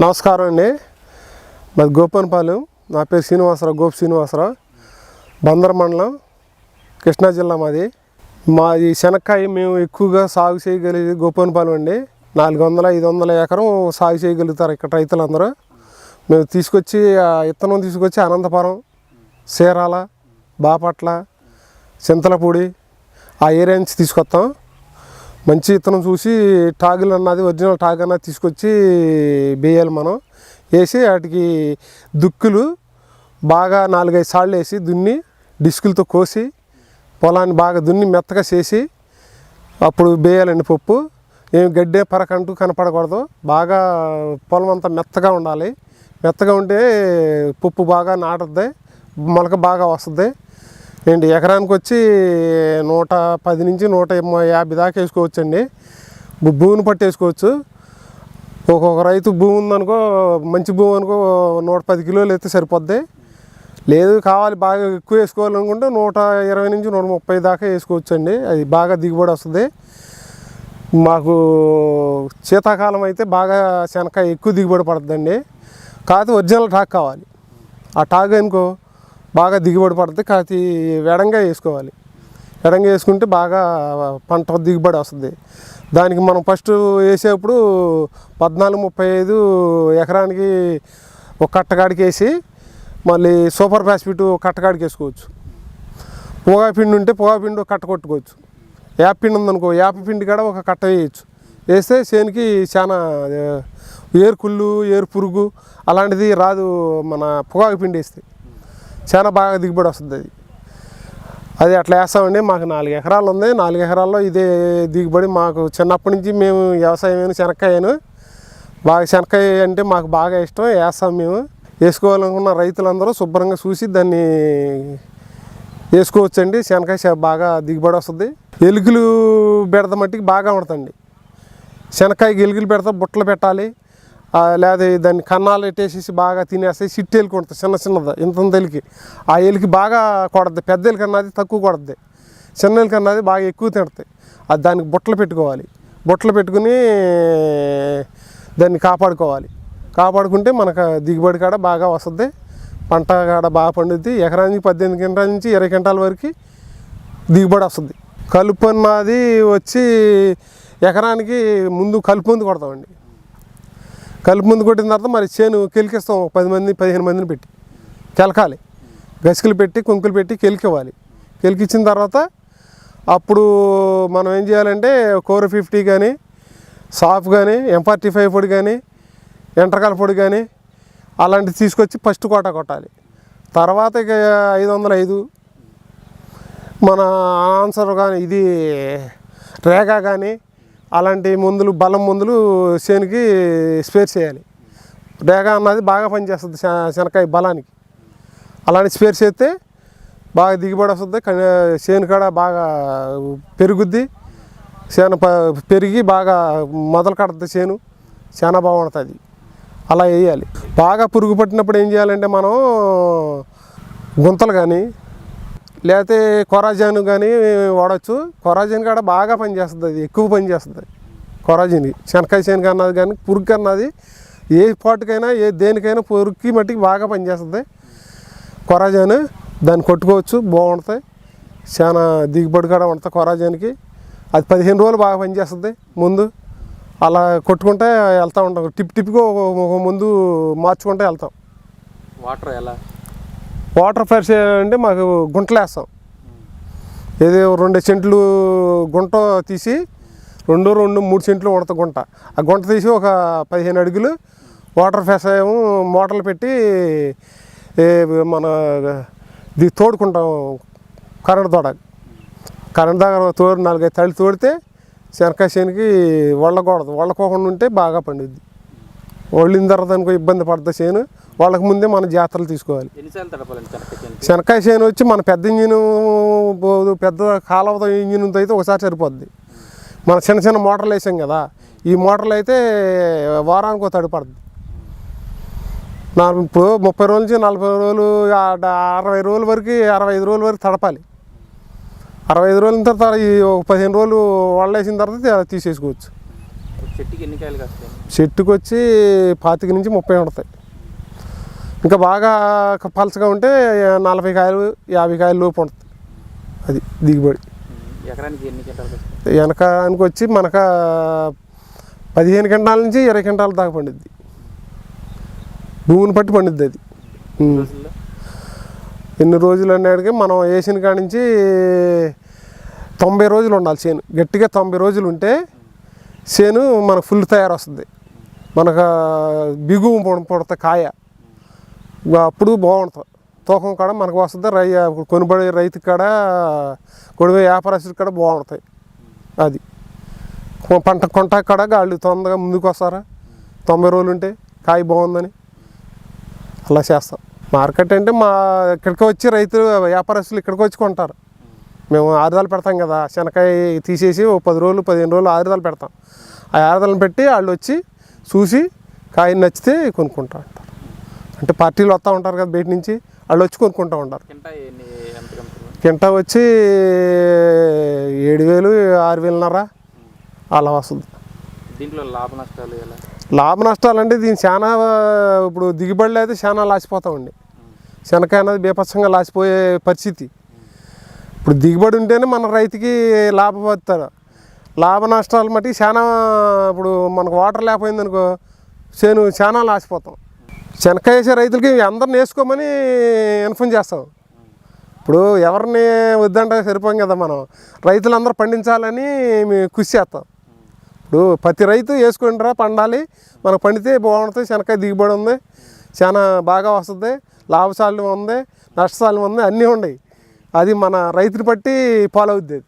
నమస్కారం అండి. మాది గోపన్పాలెం. నా పేరు శ్రీనివాసరావు గోపి శ్రీనివాసరావు. బందర మండలం కృష్ణా జిల్లా మాది. మాది శనక్కాయ మేము ఎక్కువగా సాగు చేయగలిగేది గోపన్పాలెం అండి. నాలుగు వందల ఐదు వందల ఎకరం సాగు చేయగలుగుతారు ఇక్కడ రైతులందరూ. మేము తీసుకొచ్చి ఆ విత్తనం తీసుకొచ్చి అనంతపురం చీరాల బాపట్ల చింతలపూడి ఆ ఏరియా నుంచి తీసుకొస్తాం. మంచి విత్తనం చూసి టాగులు అన్నది ఒరిజినల్ టాగ్ అన్నది తీసుకొచ్చి వేయాలి మనం. వేసి వాటికి దుక్కులు బాగా నాలుగైదు సార్లు వేసి దున్ని డిస్కులతో కోసి పొలాన్ని బాగా దున్ని మెత్తగా చేసి అప్పుడు వేయాలండి పప్పు. ఏం గడ్డే పరకంటూ కనపడకూడదు. బాగా పొలం అంతా మెత్తగా ఉండాలి. మెత్తగా ఉంటే పప్పు బాగా నాటుద్ది మొలక బాగా వస్తుంది. ఏంటి ఎకరానికి వచ్చి నూట పది నుంచి నూట యాభై దాకా వేసుకోవచ్చు అండి భూమిని పట్టేసుకోవచ్చు. ఒక్కొక్క రైతు భూమి ఉందనుకో మంచి భూమి అనుకో నూట పది కిలోలు అయితే సరిపోద్ది. లేదు కావాలి బాగా ఎక్కువ వేసుకోవాలనుకుంటే నూట ఇరవై నుంచి నూట ముప్పై దాకా వేసుకోవచ్చు అండి అది బాగా దిగుబడి వస్తుంది. మాకు శీతాకాలం అయితే బాగా శనక్కాయ ఎక్కువ దిగుబడి పడుతుందండి కాకపోతే ఒరిజినల్ టాక్ కావాలి. ఆ టాక్ అనుకో బాగా దిగుబడి పడుతుంది. కాకపోతే వెడంగా వేసుకోవాలి. ఎడంగా వేసుకుంటే బాగా పంట దిగుబడి వస్తుంది. దానికి మనం ఫస్ట్ వేసేప్పుడు పద్నాలుగు ముప్పై ఐదు ఎకరానికి ఒక కట్టగాడికి వేసి మళ్ళీ సూపర్ ఫాస్ఫిట్ ఒక కట్టగాడికి వేసుకోవచ్చు. పొగా పిండి ఉంటే పొగా పిండి ఒక కట్ట కొట్టుకోవచ్చు. యాప పిండి ఉందనుకో యాప పిండి కూడా ఒక కట్ట వేయచ్చు. వేస్తే చేనికి చాలా ఏరు కుళ్ళు ఏరు పురుగు అలాంటిది రాదు మన పొగాకు పిండి వేస్తే. చాలా బాగా దిగుబడి వస్తుంది అది. అది అట్లా వేస్తామండి మాకు నాలుగు ఎకరాలు ఉంది. నాలుగు ఎకరాల్లో ఇదే దిగుబడి మాకు చిన్నప్పటి నుంచి మేము వ్యవసాయం శనక్కాయను. బాగా శనక్కాయ అంటే మాకు బాగా ఇష్టం వేస్తాం మేము. వేసుకోవాలనుకున్న రైతులందరూ శుభ్రంగా చూసి దాన్ని వేసుకోవచ్చండి. శనక్కాయ బాగా దిగుబడి వస్తుంది. ఎలుకలు పెడత మట్టికి బాగా ఉంటుందండి శనక్కాయకి ఎలుకలు పెడతా బుట్టలు పెట్టాలి. లేదా దాన్ని కన్నాలు పెట్టేసేసి బాగా తినేస్తాయి సిట్టి ఎలుక ఉంటుంది చిన్న చిన్నది ఇంత ఇంత ఎలికి. ఆ ఎలికి బాగా కొడద్ది పెద్ద ఎలుక అన్నది తక్కువ కొడద్ది. చిన్న ఎలుక అన్నది బాగా ఎక్కువ తింటుంది అది దానికి బుట్టలు పెట్టుకోవాలి. బుట్టలు పెట్టుకుని దాన్ని కాపాడుకోవాలి. కాపాడుకుంటే మనకు దిగుబడి కాడ బాగా వస్తుంది. పంట కాడ బాగా పండుద్ది. ఎకరానికి పద్దెనిమిది గంటల నుంచి ఇరవై క్వింటాల వరకు దిగుబడి వస్తుంది. కలుపు అన్నది వచ్చి ఎకరానికి ముందు కలుపు మందు కొడతామండి. కలుపు మందు కొట్టిన తర్వాత మరి చేను కెలికిస్తాం. ఒక పది మంది పదిహేను మందిని పెట్టి. కెలకాలి. గసికలు పెట్టి కుంకులు పెట్టి కెలికివ్వాలి. కెలికిచ్చిన తర్వాత అప్పుడు మనం ఏం చేయాలంటే కోర్ ఫిఫ్టీ కానీ సాఫ్ కానీ ఎంఫార్టీ ఫైవ్ పొడి కానీ ఎంటరకాల పొడి కానీ అలాంటివి తీసుకొచ్చి ఫస్ట్ కోట కొట్టాలి. తర్వాత ఇక ఐదు వందల ఐదు మన ఆన్సర్ కానీ ఇది రేగా కానీ అలాంటి మందులు బలం మందులు చేనుకి స్పేర్ చేయాలి. రేగా అన్నది బాగా పనిచేస్తుంది శ- శనక్కాయ బలానికి. అలాంటి స్పేర్ చేస్తే బాగా దిగుబడి వస్తుంది చేను కాడ బాగా పెరుగుద్ది చేను పెరిగి బాగా మొదలు కడుతుంది చేను చాలా బాగుంటుంది. అలా వేయాలి. బాగా పురుగు పట్టినప్పుడు ఏం చేయాలంటే మనం గుంతలు కానీ లేకపోతే కొరాజాన్ కానీ వాడచ్చు. కొరాజాన్ కాడ బాగా పనిచేస్తుంది అది ఎక్కువ పనిచేస్తుంది. కొరాజిన్ శనకాయ చేనుకి అన్నది కానీ పురుగు అన్నది ఏ పాటుకైనా ఏ దేనికైనా పురుగుకి మట్టికి బాగా పనిచేస్తుంది. కొరాజాన్ దాన్ని కొట్టుకోవచ్చు బాగుంటుంది. చాలా దిగుబడి కూడా ఉంటుంది కొరాజానికి. అది పదిహేను రోజులు బాగా పనిచేస్తుంది ముందు. అలా కొట్టుకుంటే వెళ్తూ ఉంటాం. టిప్ టిప్గా ఒక- ముందు మార్చుకుంటే వెళ్తాం. వాటర్ ఎలా? వాటర్ ఫైర్స్ అంటే మాకు గుంటలు వేస్తాం ఏదో రెండు సెంట్లు గుంట తీసి రెండు రెండు మూడు సెంట్లు ఉడత గుంట. ఆ గుంట తీసి ఒక పదిహేను అడుగులు వాటర్ ఫెస్ ఏమో మోటార్లు పెట్టి మన ఇది తోడుకుంటాం కరెంట్ తోడ. కరెంట్ దగ్గర తోడు నాలుగైదు తల్లి తోడితే శనకాయ చేనుకి వళ్ళకూడదు వళ్ళకోకుండా ఉంటే బాగా పండుద్ది. వళ్ళిన తర్వాత అనుకో ఇబ్బంది పడుతుంది చేను వాళ్ళకి ముందే మన జాగ్రత్తలు తీసుకోవాలి. శనక్కాయ చేను వచ్చి మన పెద్ద ఇంజిన్ పెద్ద కాలువ ఇంజిన్ అయితే ఒకసారి సరిపోద్ది. మన చిన్న చిన్న మోటార్లు వేసాం కదా ఈ మోటార్లు అయితే వారానికి ఒక తడి పడుతుంది నా ఇప్పుడు ముప్పై రోజుల నుంచి నలభై రోజులు అరవై రోజుల వరకు అరవై ఐదు రోజుల వరకు తడపాలి. అరవై ఐదు రోజుల తర్వాత ఈ పదిహేను రోజులు వాళ్ళు వేసిన తర్వాత తీసేసుకోవచ్చు. చెట్టుకి ఎన్ని కాయలు చెట్టుకు వచ్చి పాతిక నుంచి ముప్పై ఉంటాయి ఇంకా బాగా పలచగా ఉంటే నలభై కాయలు యాభై కాయలు లోపు ఉంటుంది. అది దిగుబడి. వెనకానికి వచ్చి మనక పదిహేను గంటల నుంచి ఇరవై గంటల దాకా పండుద్ది. భూమిని పట్టి పండుద్ది అది. ఎన్ని రోజులు అన్నాడికి మనం వేసిన కాడి నుంచి తొంభై రోజులు ఉండాలి చేను. గట్టిగా తొంభై రోజులు ఉంటే చేను మనకు ఫుల్ తయారు వస్తుంది మనకు పుడ- పుడతా కాయ. అప్పుడు బాగుంటుంది తూకం కాడ మనకు వస్తుంది రై కొనుబడి రైతు కాడ కొడివే వ్యాపారస్తుడి కాడ బాగుంటాయి అది. పంట కొంట కాడ వాళ్ళు తొందరగా ముందుకు వస్తారా తొంభై రోజులు ఉంటే కాయ బాగుందని. అలా చేస్తాం. మార్కెట్ అంటే మా ఇక్కడికి వచ్చి రైతులు వ్యాపారస్తులు ఇక్కడికి వచ్చి కొంటారు. మేము ఆరుదాలు పెడతాం కదా శనకాయ తీసేసి ఓ పది రోజులు పదిహేను రోజులు ఆరుదాలు పెడతాం. ఆ ఆరుదాలను పెట్టి వాళ్ళు వచ్చి చూసి కాయ నచ్చితే కొనుక్కుంటా అంటే పార్టీలు వస్తూ ఉంటారు కదా బయట నుంచి వాళ్ళు వచ్చి కొనుక్కుంటూ ఉంటారు. కింటా వచ్చి ఏడు వేలు ఆరు వేలున్నర అలా వస్తుంది. దీంట్లో లాభ నష్టాలు లాభ నష్టాలు అంటే దీని చాలా ఇప్పుడు దిగుబడిలో అయితే చాలా లాసిపోతామండి. శనకాయ అనేది బీభత్సంగా లాసిపోయే పరిస్థితి. ఇప్పుడు దిగుబడి ఉంటేనే మన రైతుకి లాభపడతారు లాభ నష్టాలు మట్టి చాలా ఇప్పుడు మనకు వాటర్ లేకపోయింది అనుకో చేను చాలా లాసిపోతాం. శనక్కాయ వేసే రైతులకి అందరిని వేసుకోమని ఇన్ఫార్మ్ చేస్తాం. ఇప్పుడు ఎవరిని వద్దంటే సరిపోం కదా మనం. రైతులందరూ పండించాలని మేము కృషి చేస్తాం. ఇప్పుడు ప్రతి రైతు వేసుకుంటారా పండాలి. మనకు పండితే బాగుంటుంది శనక్కాయ దిగుబడి ఉంది చాలా బాగా వస్తుంది లాభశాలం ఉంది నష్టశాలం ఉంది అన్నీ ఉన్నాయి. అది మన రైతుని బట్టి ఫాలో అవుద్ది